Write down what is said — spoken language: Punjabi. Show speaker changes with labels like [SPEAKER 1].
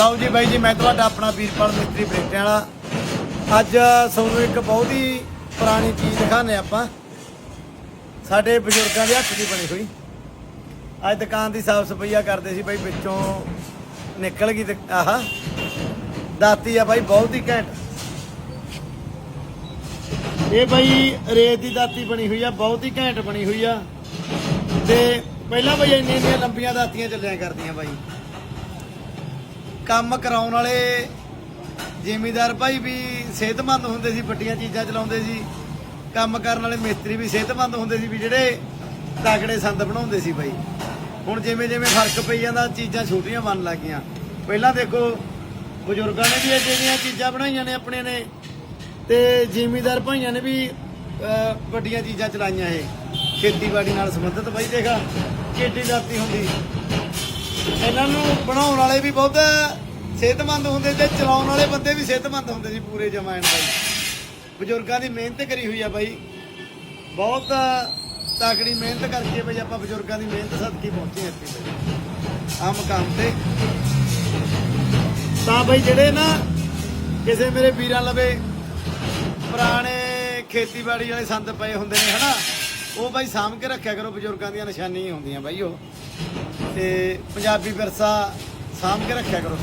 [SPEAKER 1] ਲਓ ਜੀ ਬਾਈ ਜੀ, ਮੈਂ ਤੁਹਾਡਾ ਆਪਣਾ ਵੀਰਪਾਲ ਮਿਸਤਰੀ ਬਰੇਟਿਆਂ ਵਾਲਾ। ਅੱਜ ਤੁਹਾਨੂੰ ਇੱਕ ਬਹੁਤ ਹੀ ਪੁਰਾਣੀ ਚੀਜ਼ ਦਿਖਾਣੇ ਆਪਾਂ। ਸਾਡੇ ਬਜ਼ੁਰਗਾਂ ਦੇ ਹੱਥ ਦੀ ਬਣੀ ਹੋਈ। ਅੱਜ ਦੁਕਾਨ ਦੀ ਸਾਫ਼ ਸਫਾਈਆ ਕਰਦੇ ਸੀ ਬਾਈ, ਵਿੱਚੋਂ ਨਿਕਲ ਗਈ ਆਹ, ਦਾਤੀ ਆ ਬਾਈ, ਬਹੁਤ ਹੀ ਘੈਂਟ। ਇਹ ਬਾਈ ਰੇਤ ਦੀ ਦਾਤੀ ਬਣੀ ਹੋਈ ਆ, ਬਹੁਤ ਹੀ ਘੈਂਟ ਬਣੀ ਹੋਈ ਆ। ਤੇ ਪਹਿਲਾਂ ਬਾਈ ਇੰਨੀਆਂ ਇੰਨੀਆਂ ਲੰਬੀਆਂ ਦਾਤੀਆਂ ਚੱਲਿਆ ਕਰਦੀਆਂ ਬਾਈ। ਕੰਮ ਕਰਾਉਣ ਵਾਲੇ ਜ਼ਿਮੀਦਾਰ ਭਾਈ ਵੀ ਸਿਹਤਮੰਦ ਹੁੰਦੇ ਸੀ, ਵੱਡੀਆਂ ਚੀਜ਼ਾਂ ਚਲਾਉਂਦੇ ਸੀ। ਕੰਮ ਕਰਨ ਵਾਲੇ ਮਿਸਤਰੀ ਵੀ ਸਿਹਤਮੰਦ ਹੁੰਦੇ ਸੀ ਵੀ ਜਿਹੜੇ ਤਾਕੜੇ ਸੰਦ ਬਣਾਉਂਦੇ ਸੀ ਬਾਈ। ਹੁਣ ਜਿਵੇਂ ਜਿਵੇਂ ਫ਼ਰਕ ਪਈ ਜਾਂਦਾ, ਚੀਜ਼ਾਂ ਛੋਟੀਆਂ ਬਣ ਲੱਗੀਆਂ ਪਹਿਲਾਂ ਦੇਖੋ, ਬਜ਼ੁਰਗਾਂ ਨੇ ਵੀ ਇਹ ਜਿਹੜੀਆਂ ਚੀਜ਼ਾਂ ਬਣਾਈਆਂ ਨੇ ਆਪਣੇ ਨੇ, ਤੇ ਜ਼ਿਮੀਦਾਰ ਭਾਈਆਂ ਨੇ ਵੀ ਵੱਡੀਆਂ ਚੀਜ਼ਾਂ ਚਲਾਈਆਂ ਇਹ। ਖੇਤੀਬਾੜੀ ਨਾਲ ਸੰਬੰਧਿਤ ਬਾਈ ਦੇਖਾ ਚੇਟੀ ਦਾਤੀ ਹੁੰਦੀ। ਇਹਨਾਂ ਨੂੰ ਬਣਾਉਣ ਵਾਲੇ ਵੀ ਬਹੁਤ ਸਿਹਤਮੰਦ ਹੁੰਦੇ ਤੇ ਚਲਾਉਣ ਵਾਲੇ ਬੰਦੇ ਵੀ ਸਿਹਤਮੰਦ ਹੁੰਦੇ ਸੀ ਪੂਰੇ ਜਮਾਇਨ ਬਾਈ ਬਜ਼ੁਰਗਾਂ ਦੀ ਮਿਹਨਤ ਕਰੀ ਹੋਈ ਆ ਬਾਈ। ਬਹੁਤ ਤਾਕੜੀ ਮਿਹਨਤ ਕਰਕੇ ਬਈ ਆਪਾਂ ਬਜ਼ੁਰਗਾਂ ਦੀ ਮਿਹਨਤ ਸਦਕੇ ਪਹੁੰਚੇ ਇੱਥੇ ਬਈ। ਆ ਮਕਾਮ ਤੇ। ਤਾਂ ਬਈ ਜਿਹੜੇ ਨਾ ਕਿਸੇ ਮੇਰੇ ਵੀਰਾਂ ਲਵੇ, ਪੁਰਾਣੇ ਖੇਤੀਬਾੜੀ ਵਾਲੇ ਸੰਦ ਪਏ ਹੁੰਦੇ ਨੇ, ਹਨਾ? ਉਹ ਬਾਈ ਸਾਂਭ ਕੇ ਰੱਖਿਆ ਕਰੋ, ਬਜ਼ੁਰਗਾਂ ਦੀਆਂ ਨਿਸ਼ਾਨੀਆਂ ਹੁੰਦੀਆਂ ਬਾਈ ਉਹ। ਤੇ ਪੰਜਾਬੀ ਵਿਰਸਾ ਸਾਂਭ ਕੇ ਰੱਖਿਆ ਕਰੋ।